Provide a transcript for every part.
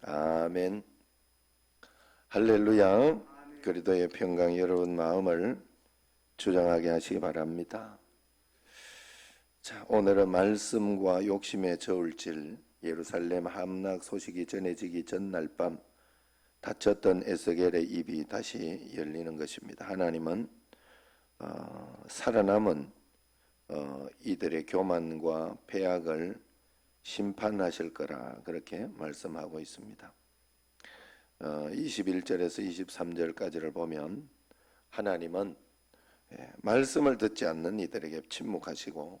아멘. 할렐루야. 그리도의 평강 여러분 마음을 주장하게 하시기 바랍니다. 자, 오늘은 말씀과 욕심의 저울질 예루살렘 함락 소식이 전해지기 전날 밤 닫혔던 에스겔의 입이 다시 열리는 것입니다. 하나님은 어, 살아남은 어, 이들의 교만과 폐악을 심판하실 거라 그렇게 말씀하고 있습니다. 어, 21절에서 23절까지를 보면 하나님은 예, 말씀을 듣지 않는 이들에게 침묵하시고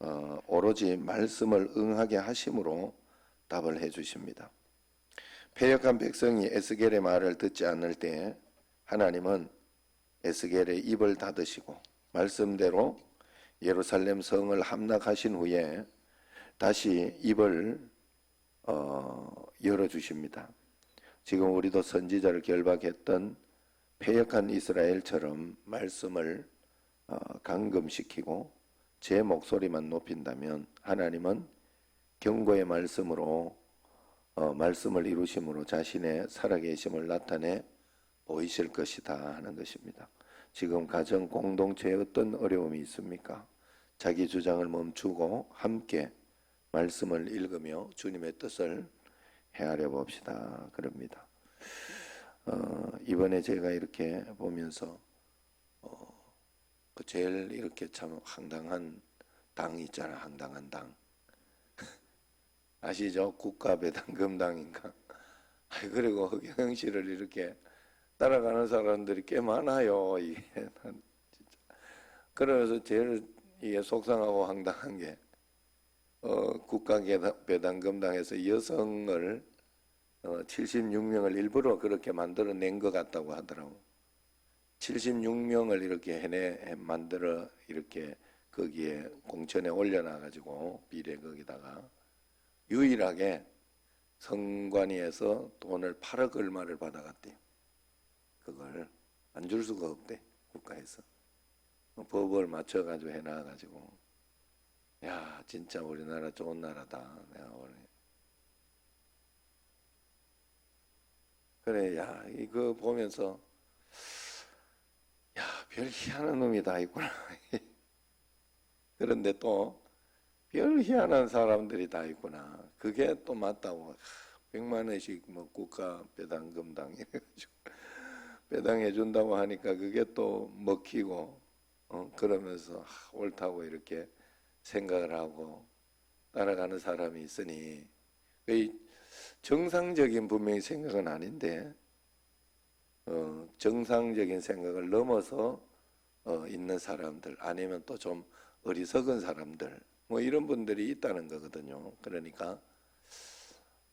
어, 오로지 말씀을 응하게 하심으로 답을 해주십니다. 패역한 백성이 에스겔의 말을 듣지 않을 때 하나님은 에스겔의 입을 닫으시고 말씀대로 예루살렘 성을 함락하신 후에 다시 입을 어, 열어주십니다. 지금 우리도 선지자를 결박했던 패역한 이스라엘처럼 말씀을 어, 감금시키고 제 목소리만 높인다면 하나님은 경고의 말씀으로 어, 말씀을 이루심으로 자신의 살아계심을 나타내 보이실 것이다 하는 것입니다. 지금 가정 공동체에 어떤 어려움이 있습니까? 자기 주장을 멈추고 함께 말씀을 읽으며 주님의 뜻을 헤아려 봅시다. 그럽니다. 어, 이번에 제가 이렇게 보면서 어, 그 제일 이렇게 참 황당한 당이 있잖아. 황당한 당. 아시죠? 국가배당금당인가? 그리고 흑영 씨를 이렇게 따라가는 사람들이 꽤 많아요. 이게 진짜. 그래서 제일 이게 속상하고 황당한 게 어, 국가배당금당에서 여성을 어, 76명을 일부러 그렇게 만들어낸 것 같다고 하더라고. 76명을 이렇게 해내 만들어 이렇게 거기에 공천에 올려놔 가지고 비례 거기다가 유일하게 성관위에서 돈을 8억 얼마를 받아갔대요. 그걸 안 줄 수가 없대 국가에서 법을 맞춰 가지고 해놔 가지고 야 진짜 우리나라 좋은 나라다. 내가 오늘 그래 야 이거 보면서 야 별 희한한 놈이 다 있구나. 그런데 또 별 희한한 사람들이 다 있구나. 그게 또 맞다고. 백만 원씩 뭐 국가 배당금당 이래가지고 배당해 준다고 하니까 그게 또 먹히고 어, 그러면서 하, 옳다고 이렇게 생각을 하고 따라가는 사람이 있으니 이 정상적인 분명히 생각은 아닌데 어, 정상적인 생각을 넘어서 어, 있는 사람들 아니면 또 좀 어리석은 사람들 뭐 이런 분들이 있다는 거거든요. 그러니까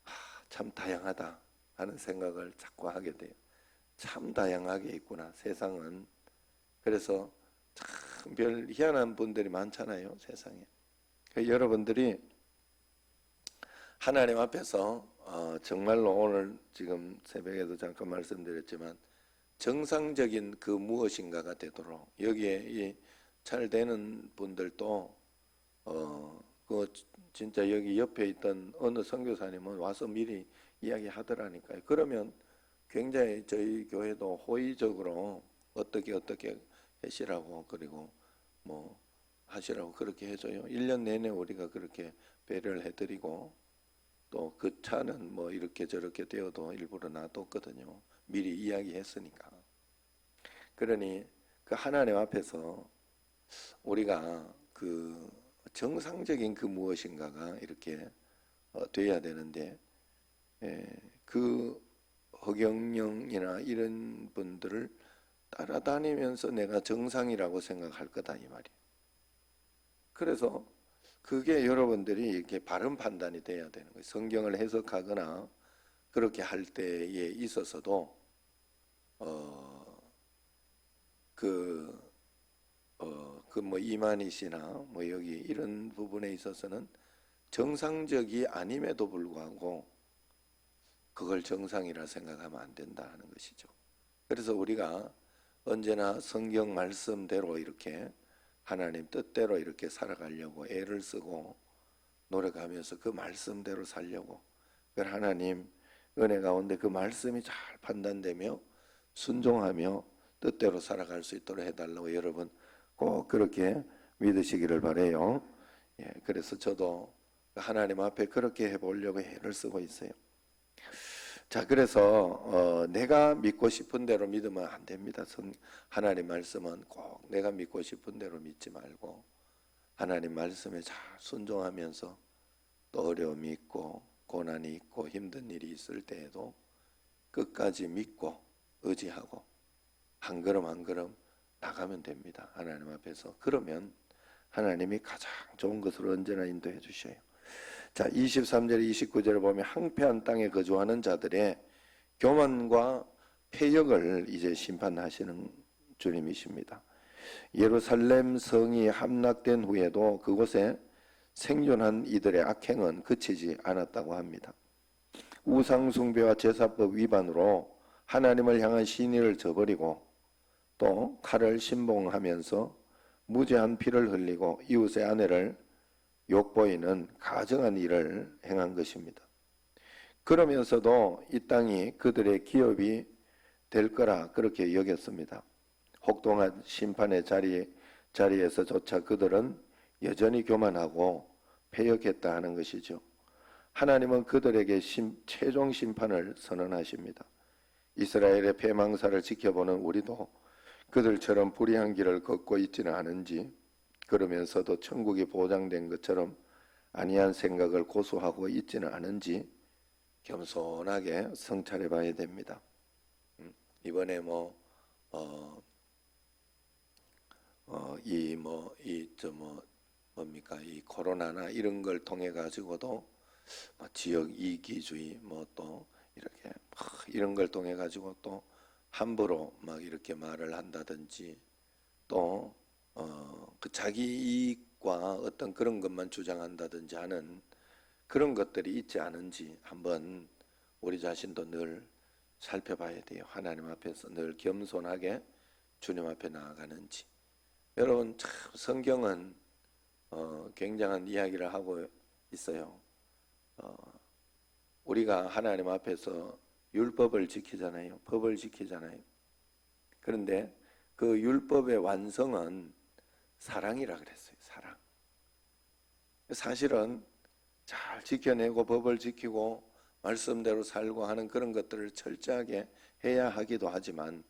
하, 참 다양하다 하는 생각을 자꾸 하게 돼요. 참 다양하게 있구나 세상은. 그래서 참 별 희한한 분들이 많잖아요 세상에. 그 여러분들이 하나님 앞에서 어, 정말로 오늘 지금 새벽에도 잠깐 말씀드렸지만 정상적인 그 무엇인가가 되도록 여기에 잘 되는 분들도 어 그 진짜 여기 옆에 있던 어느 선교사님은 와서 미리 이야기하더라니까요. 그러면 굉장히 저희 교회도 호의적으로 어떻게 어떻게 하시라고 그리고 뭐 하시라고 그렇게 해줘요. 1년 내내 우리가 그렇게 배려를 해드리고 또 그 차는 뭐 이렇게 저렇게 되어도 일부러 놔뒀거든요. 미리 이야기했으니까. 그러니 그 하나님 앞에서 우리가 그 정상적인 그 무엇인가가 이렇게 어, 돼야 되는데 예, 그 허경영이나 이런 분들을 따라다니면서 내가 정상이라고 생각할 거다 이 말이에요. 그래서 그게 여러분들이 이렇게 바른 판단이 돼야 되는 거예요. 성경을 해석하거나 그렇게 할 때에 있어서도 어그 어, 그 뭐 이만희 씨나 뭐 여기 이런 부분에 있어서는 정상적이 아님에도 불구하고 그걸 정상이라 생각하면 안 된다 하는 것이죠. 그래서 우리가 언제나 성경 말씀대로 이렇게 하나님 뜻대로 이렇게 살아가려고 애를 쓰고 노력하면서 그 말씀대로 살려고 그걸 하나님 은혜 가운데 그 말씀이 잘 판단되며 순종하며 뜻대로 살아갈 수 있도록 해달라고 여러분 꼭 그렇게 믿으시기를 바래요. 예, 그래서 저도 하나님 앞에 그렇게 해보려고 애를 쓰고 있어요. 자, 그래서 어, 내가 믿고 싶은 대로 믿으면 안 됩니다. 성, 하나님 말씀은 꼭 내가 믿고 싶은 대로 믿지 말고 하나님 말씀에 잘 순종하면서 또 어려움이 있고 고난이 있고 힘든 일이 있을 때에도 끝까지 믿고 의지하고 한 걸음 한 걸음 나가면 됩니다. 하나님 앞에서 그러면 하나님이 가장 좋은 것으로 언제나 인도해 주셔요. 자, 23절 29절을 보면 항폐한 땅에 거주하는 자들의 교만과 폐역을 이제 심판하시는 주님이십니다. 예루살렘 성이 함락된 후에도 그곳에 생존한 이들의 악행은 그치지 않았다고 합니다. 우상 숭배와 제사법 위반으로 하나님을 향한 신의를 저버리고 또 칼을 신봉하면서 무죄한 피를 흘리고 이웃의 아내를 욕보이는 가정한 일을 행한 것입니다. 그러면서도 이 땅이 그들의 기업이 될 거라 그렇게 여겼습니다. 혹독한 심판의 자리, 자리에서조차 그들은 여전히 교만하고 패역했다 하는 것이죠. 하나님은 그들에게 심, 최종 심판을 선언하십니다. 이스라엘의 패망사를 지켜보는 우리도 그들처럼 불의한 길을 걷고 있지는 않은지 그러면서도 천국이 보장된 것처럼 아니한 생각을 고수하고 있지는 않은지 겸손하게 성찰해 봐야 됩니다. 음, 이번에 뭐, 어, 어, 이 뭐, 이, 저 뭐, 뭡니까, 이 코로나나 이런 걸 통해 가지고도 뭐 지역 이기주의 뭐 또 이렇게 막 이런 걸 통해 가지고 또 함부로 막 이렇게 말을 한다든지 또 어, 그 자기 이익과 어떤 그런 것만 주장한다든지 하는 그런 것들이 있지 않은지 한번 우리 자신도 늘 살펴봐야 돼요. 하나님 앞에서 늘 겸손하게 주님 앞에 나아가는지. 여러분 참 성경은 어, 굉장한 이야기를 하고 있어요. 어, 우리가 하나님 앞에서 율법을 지키잖아요. 법을 지키잖아요. 그런데 그 율법의 완성은 사랑이라 그랬어요. 사랑. 사실은 잘 지켜내고 법을 지키고 말씀대로 살고 하는 그런 것들을 철저하게 해야 하기도 하지만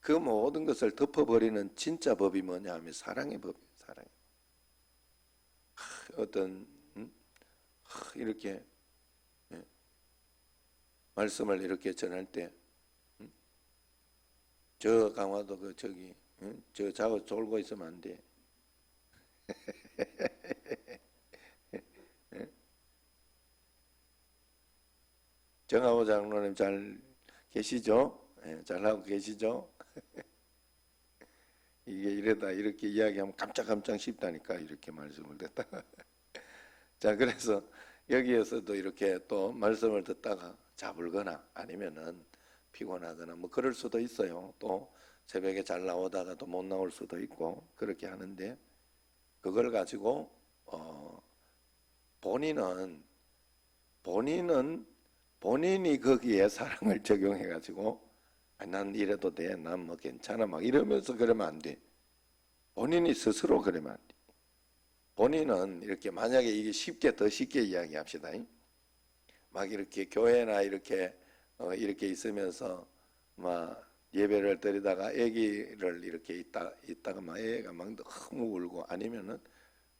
그 모든 것을 덮어버리는 진짜 법이 뭐냐 하면 사랑의 법이에요. 사랑. 어떤 음? 이렇게 예. 말씀을 이렇게 전할 때 음? 저 강화도 그 저기 응? 저 자고 졸고 있으면 안 돼. 정하호 장로님 잘 계시죠? 예, 잘 하고 계시죠? 이게 이러다 이렇게 이야기하면 깜짝깜짝 싶다니까 이렇게 말씀을 듣다가 자 그래서 여기에서도 이렇게 또 말씀을 듣다가 자불거나 아니면은 피곤하거나 뭐 그럴 수도 있어요. 또 새벽에 잘 나오다가도 못 나올 수도 있고 그렇게 하는데 그걸 가지고 어 본인은 본인은 본인이 거기에 사랑을 적용해 가지고 아, 난 이래도 돼, 난 뭐 괜찮아 막 이러면서 그러면 안 돼. 본인이 스스로 그러면 안 돼. 본인은 이렇게 만약에 이게 쉽게 더 쉽게 이야기합시다. 막 이렇게 교회나 이렇게 어, 이렇게 있으면서 막 예배를 드리다가 아기를 이렇게 있다 있다가 막 애가 막 너무 울고 아니면은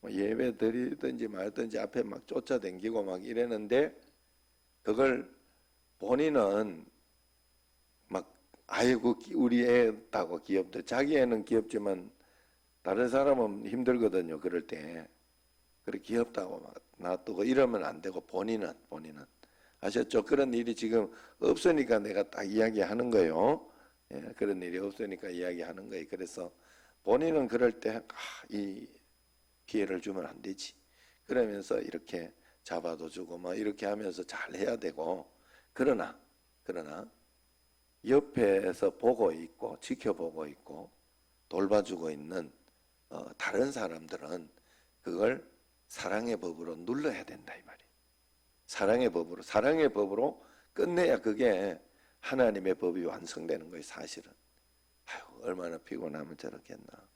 뭐 예배 드리든지 말든지 앞에 막 쫓아다니고 막 이랬는데 그걸 본인은 막 아이고 우리 애다고 귀엽다 자기 애는 귀엽지만 다른 사람은 힘들거든요 그럴 때. 그래 귀엽다고 막 놔두고 이러면 안 되고 본인은 본인은. 아셨죠? 그런 일이 지금 없으니까 내가 딱 이야기하는 거예요 예, 그런 일이 없으니까 이야기하는 거예요 그래서 본인은 그럴 때이 기회를 주면 안 되지 그러면서 이렇게 잡아도 주고 뭐 이렇게 하면서 잘 해야 되고 그러나 그러나 옆에서 보고 있고 지켜보고 있고 돌봐주고 있는 어, 다른 사람들은 그걸 사랑의 법으로 눌러야 된다 이 말이에요. 사랑의 법으로 사랑의 법으로 끝내야 그게 하나님의 법이 완성되는 거예요. 사실은. 아유 얼마나 피곤하면 저렇겠나.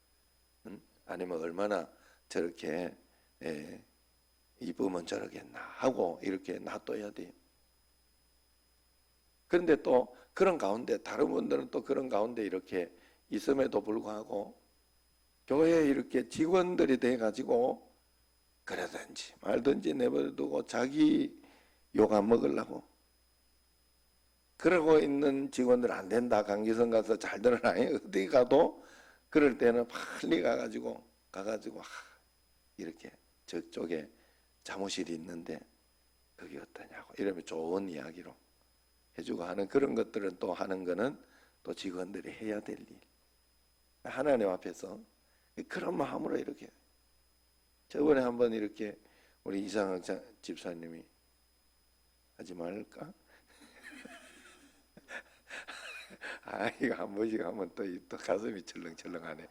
응? 아니면 얼마나 저렇게 예, 이쁘면 저러겠나 하고 이렇게 놔둬야 돼요. 그런데 또 그런 가운데 다른 분들은 또 그런 가운데 이렇게 있음에도 불구하고 교회에 이렇게 직원들이 돼 가지고 그러든지 말든지 내버려두고 자기 욕 안 먹으려고 그러고 있는 직원들 안 된다 강기성 가서 잘 들어라 어디 가도 그럴 때는 빨리 가가지고 가가지고 하, 이렇게 저쪽에 사무실이 있는데 그게 어떠냐고 이러면 좋은 이야기로 해주고 하는 그런 것들은 또 하는 거는 또 직원들이 해야 될 일. 하나님 앞에서 그런 마음으로 이렇게 저번에 한번 이렇게 우리 이상학 자- 집사님이 하지 말까? 아 이거 한 번씩 하면 또, 이- 또 가슴이 철렁철렁하네.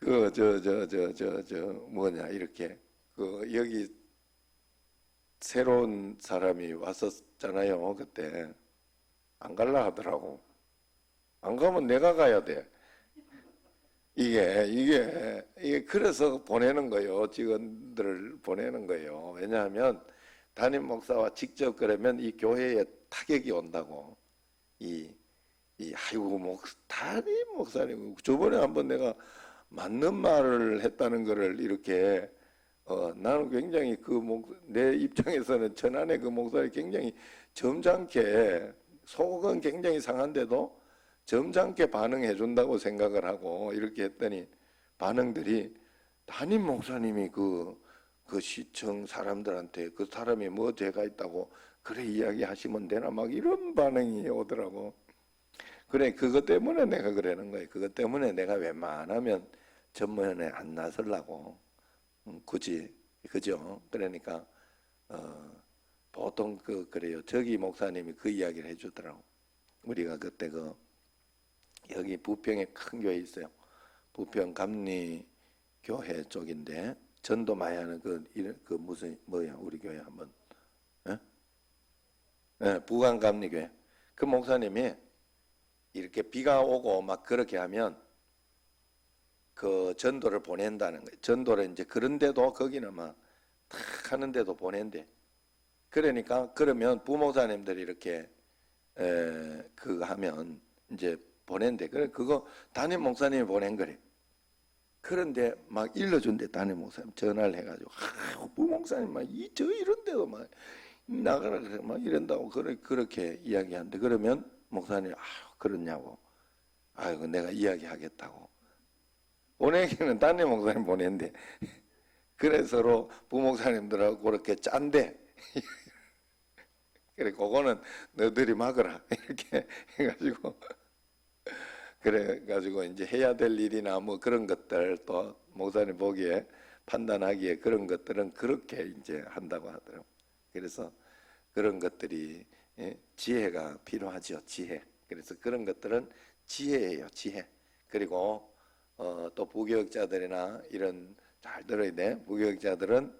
그 저 저 저 저 저 뭐냐 이렇게. 그 여기 새로운 사람이 왔었잖아요 그때. 안 갈라 하더라고. 안 가면 내가 가야 돼. 이게 이게 이게 그래서 보내는 거예요. 직원들을 보내는 거예요. 왜냐하면 담임 목사와 직접 그러면 이 교회에 타격이 온다고. 이, 이 아이고 목 담임 목사님 저번에 한번 내가 맞는 말을 했다는 거를 이렇게 어, 나는 굉장히 그내 입장에서는 천안의 그 목사를 굉장히 점잖게 속은 굉장히 상한데도 점잖게 반응해 준다고 생각을 하고 이렇게 했더니 반응들이 담임 목사님이 그, 그 시청 사람들한테 그 사람이 뭐 죄가 있다고 그래 이야기하시면 되나 막 이런 반응이 오더라고. 그래 그것 때문에 내가 그러는 거예요. 그것 때문에 내가 웬만하면 전면에 안 나서려고 음, 굳이 그죠? 그러니까 어, 보통 그 그래요. 저기 목사님이 그 이야기를 해주더라고. 우리가 그때 그 여기 부평에 큰 교회 있어요. 부평 감리 교회 쪽인데 전도 많이 하는 그, 이런- 그 무슨 뭐야 우리 교회 한 번 예? 예, 부강 감리 교회 그 목사님이 이렇게 비가 오고 막 그렇게 하면 그 전도를 보낸다는 거예요. 전도를 이제 그런데도 거기는 막 탁 하는데도 보낸대. 그러니까 그러면 부목사님들이 이렇게 에, 그거 하면 이제 보낸대. 그래 그거 담임 목사님이 보낸 거래. 그런데 막 일러준대 담임 목사님 전화를 해가지고 아, 부목사님 막 이 저 이런데도 막 나가라 그래 막 이런다고 그래 그렇게 이야기하는데 그러면 목사님 아 그렇냐고 아이고 내가 이야기하겠다고 보내기는 담임 목사님 보낸대. 그래 서로 부목사님들하고 그렇게 짠데. 그래 그거는 너들이 막으라 이렇게 해가지고 그래 가지고 이제 해야 될 일이나 뭐 그런 것들 또 목사님 보기에 판단하기에 그런 것들은 그렇게 이제 한다고 하더라고. 그래서 그런 것들이 예, 지혜가 필요하죠. 지혜. 그래서 그런 것들은 지혜예요. 지혜. 그리고 어, 또 부교육자들이나 이런 잘 들어야 돼. 부교육자들은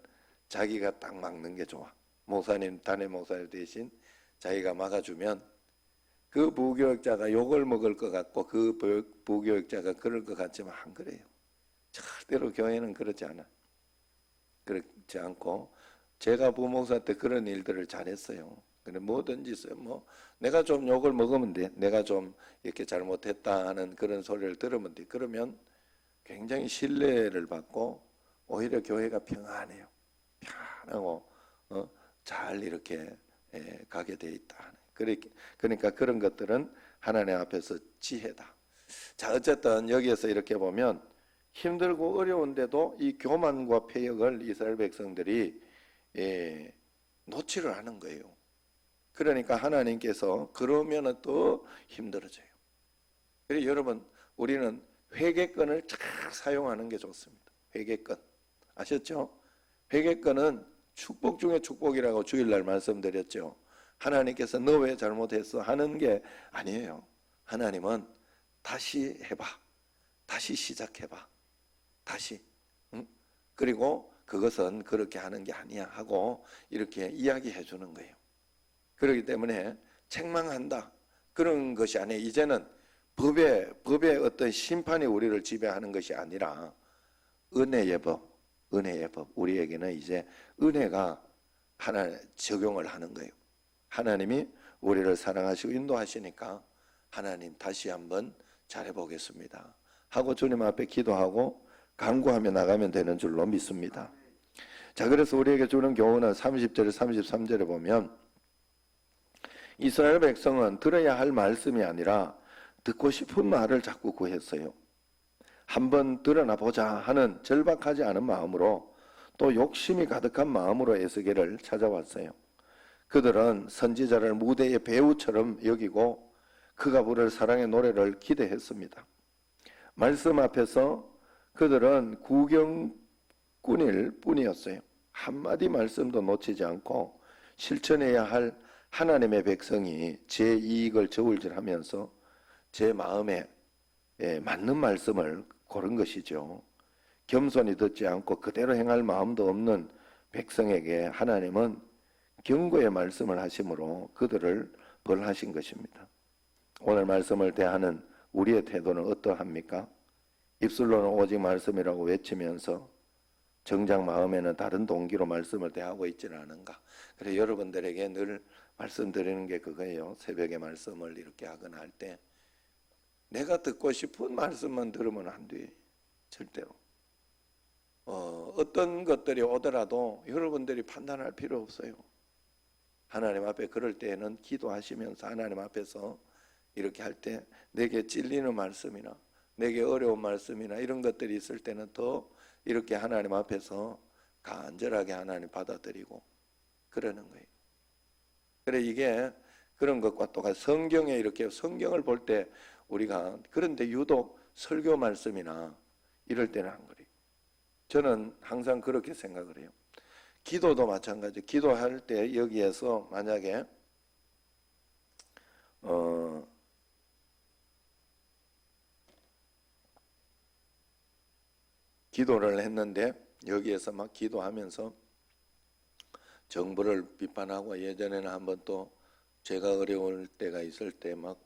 자기가 딱 막는 게 좋아. 목사님, 담임 목사님 대신 자기가 막아주면 그 부교육자가 욕을 먹을 것 같고 그 부- 부교육자가 그럴 것 같지만 안 그래요. 절대로 교회는 그렇지 않아. 그렇지 않고 제가 부목사 때 그런 일들을 잘했어요. 근데 뭐든지. 뭐 내가 좀 욕을 먹으면 돼. 내가 좀 이렇게 잘못했다 하는 그런 소리를 들으면 돼. 그러면 굉장히 신뢰를 받고 오히려 교회가 평안해요. 평안하고 어, 잘 이렇게 예, 가게 돼 있다. 그래- 그러니까 그런 것들은 하나님 앞에서 지혜다. 자 어쨌든 여기에서 이렇게 보면 힘들고 어려운데도 이 교만과 폐역을 이스라엘 백성들이 예, 놓지를 않은 거예요. 그러니까 하나님께서 그러면은 더 힘들어져요. 그래서 여러분 우리는 회개권을 잘 사용하는 게 좋습니다. 회개권 아셨죠? 회개권은 축복 중에 축복이라고 주일날 말씀드렸죠. 하나님께서 너 왜 잘못했어 하는 게 아니에요. 하나님은 다시 해봐, 다시 시작해봐, 다시 그리고 그것은 그렇게 하는 게 아니야 하고 이렇게 이야기해 주는 거예요. 그렇기 때문에 책망한다 그런 것이 아니에요. 이제는 법의 법의 어떤 심판이 우리를 지배하는 것이 아니라 은혜의 법, 은혜의 법 우리에게는 이제 은혜가 하나 적용을 하는 거예요. 하나님이 우리를 사랑하시고 인도하시니까 하나님 다시 한번 잘해 보겠습니다. 하고 주님 앞에 기도하고 간구하며 나가면 되는 줄로 믿습니다. 자, 그래서 우리에게 주는 교훈은 30절, 33절에 보면 이스라엘 백성은 들어야 할 말씀이 아니라 듣고 싶은 말을 자꾸 구했어요. 한번 드러나 보자 하는 절박하지 않은 마음으로 또 욕심이 가득한 마음으로 에스겔을 찾아왔어요. 그들은 선지자를 무대의 배우처럼 여기고 그가 부를 사랑의 노래를 기대했습니다. 말씀 앞에서 그들은 구경꾼일 뿐이었어요. 한마디 말씀도 놓치지 않고 실천해야 할 하나님의 백성이 제 이익을 저울질하면서 제 마음에 예, 맞는 말씀을 고른 것이죠. 겸손히 듣지 않고 그대로 행할 마음도 없는 백성에게 하나님은 경고의 말씀을 하심으로 그들을 벌하신 것입니다. 오늘 말씀을 대하는 우리의 태도는 어떠합니까? 입술로는 오직 말씀이라고 외치면서 정작 마음에는 다른 동기로 말씀을 대하고 있지는 않은가? 그래 여러분들에게 늘 말씀드리는 게 그거예요. 새벽에 말씀을 이렇게 하거나 할 때 내가 듣고 싶은 말씀만 들으면 안 돼. 절대로. 어, 어떤 것들이 오더라도 여러분들이 판단할 필요 없어요. 하나님 앞에 그럴 때에는 기도하시면서 하나님 앞에서 이렇게 할 때 내게 찔리는 말씀이나 내게 어려운 말씀이나 이런 것들이 있을 때는 더 이렇게 하나님 앞에서 간절하게 하나님 받아들이고 그러는 거예요. 그래 이게 그런 것과 똑같이 성경에 이렇게 성경을 볼 때 우리가 그런데 유독 설교 말씀이나 이럴 때는 안 그래요. 저는 항상 그렇게 생각을 해요. 기도도 마찬가지. 기도할 때 여기에서 만약에 어 기도를 했는데 여기에서 막 기도하면서 정부를 비판하고 예전에는 한번 또 제가 어려울 때가 있을 때막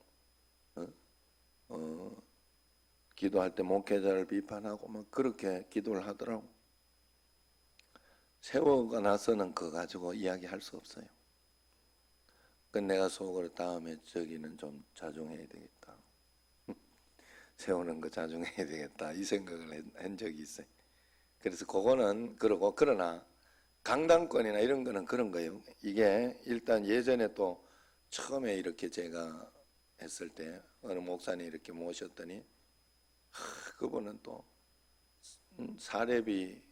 어, 어, 기도할 때 목회자를 비판하고 막 그렇게 기도를 하더라고. 세워가 나서는 그거 가지고 이야기할 수 없어요. 그 내가 속으로 다음에 저기는 좀 자중해야 되겠다. 세우는 거 자중해야 되겠다 이 생각을 한- 한 적이 있어요. 그래서 그거는 그러고 그러나 강당권이나 이런 거는 그런 거예요. 이게 일단 예전에 또 처음에 이렇게 제가 했을 때 어느 목사님 이렇게 모셨더니 하, 그분은 또 음, 사례비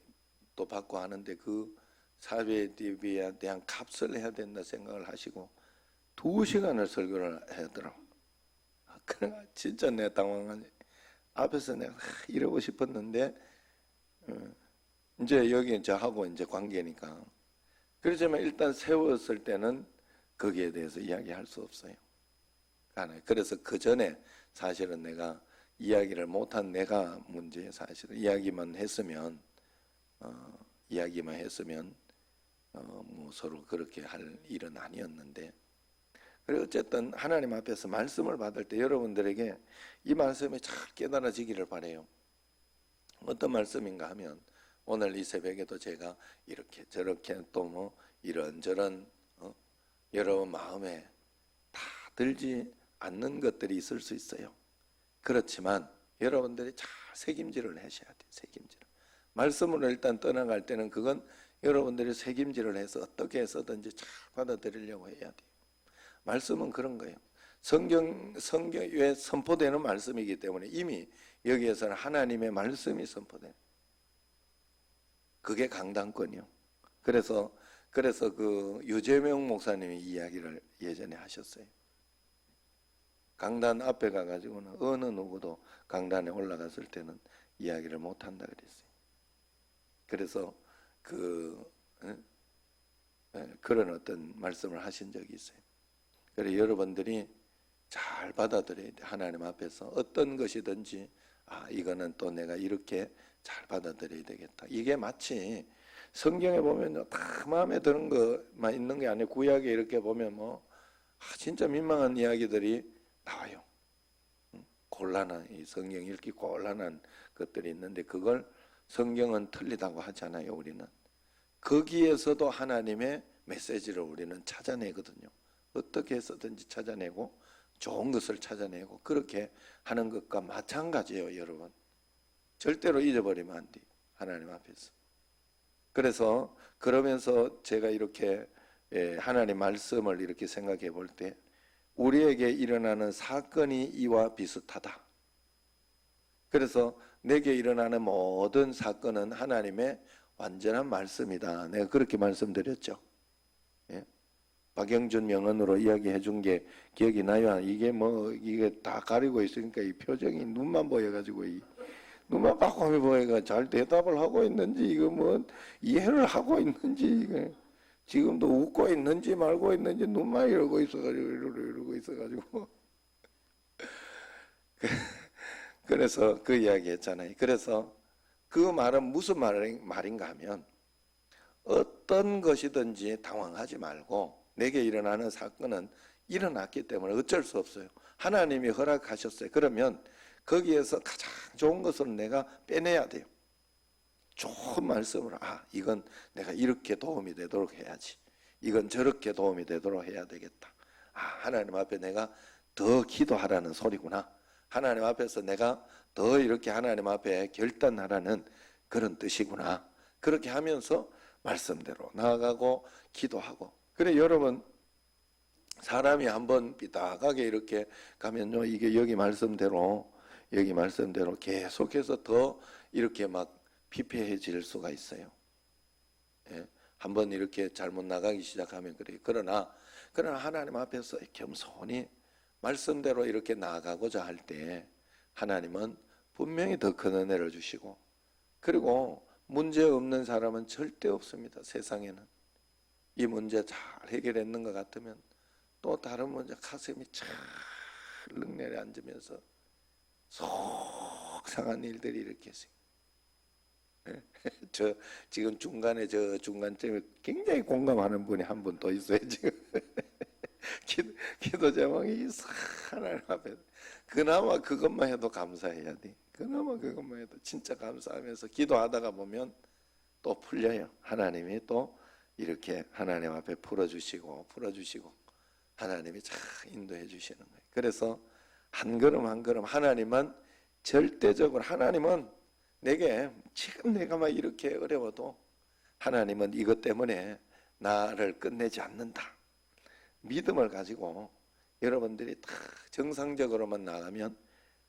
또 받고 하는데 그 사례비에 대한 값을 해야 된다 생각을 하시고 두 시간을 설교를 하더라고. 아, 그래 진짜 내 당황하니 앞에서 내가 하, 이러고 싶었는데 어, 이제 여기 저하고 이제 관계니까. 그렇지만 일단 세웠을 때는 거기에 대해서 이야기할 수 없어요. 그래서 그 전에 사실은 내가 이야기를 못한 내가 문제 사실은. 이야기만 했으면 어, 이야기만 했으면 어, 뭐 서로 그렇게 할 일은 아니었는데 그리고 어쨌든 하나님 앞에서 말씀을 받을 때 여러분들에게 이 말씀이 잘 깨달아지기를 바래요. 어떤 말씀인가 하면 오늘 이 새벽에도 제가 이렇게 저렇게 또 뭐 이런저런 어? 여러분 마음에 다 들지 않는 것들이 있을 수 있어요. 그렇지만 여러분들이 잘 책임질을 하셔야 돼요. 책임질. 말씀으로 일단 떠나갈 때는 그건 여러분들이 책임질을 해서 어떻게 해서든지 잘 받아들이려고 해야 돼요. 말씀은 그런 거예요. 성경 성경에 선포되는 말씀이기 때문에 이미 여기에서는 하나님의 말씀이 선포돼. 그게 강단권이요. 그래서 그래서 그 유재명 목사님이 이야기를 예전에 하셨어요. 강단 앞에 가가지고는 어느 누구도 강단에 올라갔을 때는 이야기를 못 한다 그랬어요. 그래서 그 에? 에, 그런 어떤 말씀을 하신 적이 있어요. 그래 여러분들이 잘 받아들여야 돼. 하나님 앞에서 어떤 것이든지 아 이거는 또 내가 이렇게 잘 받아들여야 되겠다. 이게 마치 성경에 보면요 다 마음에 드는 것만 있는 게 아니고 구약에 이렇게 보면 뭐 아, 진짜 민망한 이야기들이 나와요. 응? 곤란한 이 성경 읽기 곤란한 것들이 있는데 그걸 성경은 틀리다고 하잖아요. 우리는 거기에서도 하나님의 메시지를 우리는 찾아내거든요. 어떻게 해서든지 찾아내고 좋은 것을 찾아내고 그렇게 하는 것과 마찬가지예요, 여러분. 절대로 잊어버리면 안 돼요. 하나님 앞에서. 그래서 그러면서 제가 이렇게 예, 하나님 말씀을 이렇게 생각해 볼 때 우리에게 일어나는 사건이 이와 비슷하다. 그래서 내게 일어나는 모든 사건은 하나님의 완전한 말씀이다. 내가 그렇게 말씀드렸죠. 예? 박영준 명언으로 이야기해 준 게 기억이 나요. 이게 뭐 이게 다 가리고 있으니까 이 표정이 눈만 보여가지고 이 눈만 빠꼼히 보여가 잘 대답을 하고 있는지 이거 뭐 이해를 하고 있는지 이거 지금도 웃고 있는지 말고 있는지 눈만 이러고 있어가지고 이러고 있어가지고 그래서 그 이야기 했잖아요. 그래서 그 말은 무슨 말인- 말인가 하면 어떤 것이든지 당황하지 말고 내게 일어나는 사건은 일어났기 때문에 어쩔 수 없어요. 하나님이 허락하셨어요. 그러면 거기에서 가장 좋은 것을 내가 빼내야 돼요. 좋은 말씀으로 아 이건 내가 이렇게 도움이 되도록 해야지. 이건 저렇게 도움이 되도록 해야 되겠다. 아 하나님 앞에 내가 더 기도하라는 소리구나. 하나님 앞에서 내가 더 이렇게 하나님 앞에 결단하라는 그런 뜻이구나. 그렇게 하면서 말씀대로 나아가고 기도하고. 그래 여러분 사람이 한번 삐딱하게 이렇게 가면요 이게 여기 말씀대로 여기 말씀대로 계속해서 더 이렇게 막 피폐해질 수가 있어요. 예? 한번 이렇게 잘못 나가기 시작하면 그래요. 그러나 그러나 하나님 앞에서 겸손히 말씀대로 이렇게 나아가고자 할 때 하나님은 분명히 더 큰 은혜를 주시고 그리고 문제 없는 사람은 절대 없습니다. 세상에는 이 문제 잘 해결했는 것 같으면 또 다른 문제 가슴이 찰렁 내려앉으면서 속상한 일들이 이렇게 있어요. 예? 저 지금 중간에 저 중간쯤에 굉장히 공감하는 분이 한분또 있어요 지금 기도, 기도 제목이 싹 하나님 앞에 그나마 그것만 해도 감사해야 돼. 그나마 그것만 해도 진짜 감사하면서 기도하다가 보면 또 풀려요. 하나님이 또 이렇게 하나님 앞에 풀어주시고 풀어주시고 하나님이 잘 인도해 주시는 거예요. 그래서 한 걸음 한 걸음 하나님은 절대적으로 하나님은 내게 지금 내가 막 이렇게 어려워도 하나님은 이것 때문에 나를 끝내지 않는다. 믿음을 가지고 여러분들이 다 정상적으로만 나가면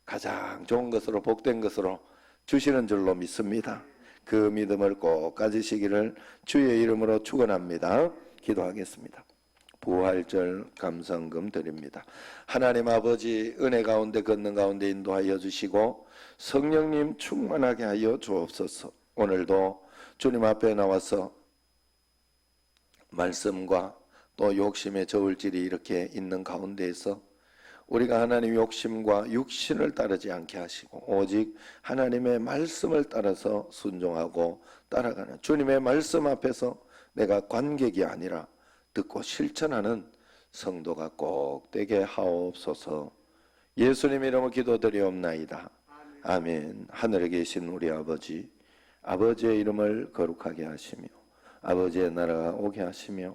가장 좋은 것으로 복된 것으로 주시는 줄로 믿습니다. 그 믿음을 꼭 가지시기를 주의 이름으로 축원합니다. 기도하겠습니다. 부활절 감성금 드립니다. 하나님 아버지 은혜 가운데 걷는 가운데 인도하여 주시고 성령님 충만하게 하여 주옵소서. 오늘도 주님 앞에 나와서 말씀과 또 욕심의 저울질이 이렇게 있는 가운데에서 우리가 하나님 욕심과 육신을 따르지 않게 하시고 오직 하나님의 말씀을 따라서 순종하고 따라가는 주님의 말씀 앞에서 내가 관객이 아니라 듣고 실천하는 성도가 꼭 되게 하옵소서. 예수님 이름으로 기도드리옵나이다. 아멘. 하늘에 계신 우리 아버지, 아버지의 이름을 거룩하게 하시며, 아버지의 나라가 오게 하시며,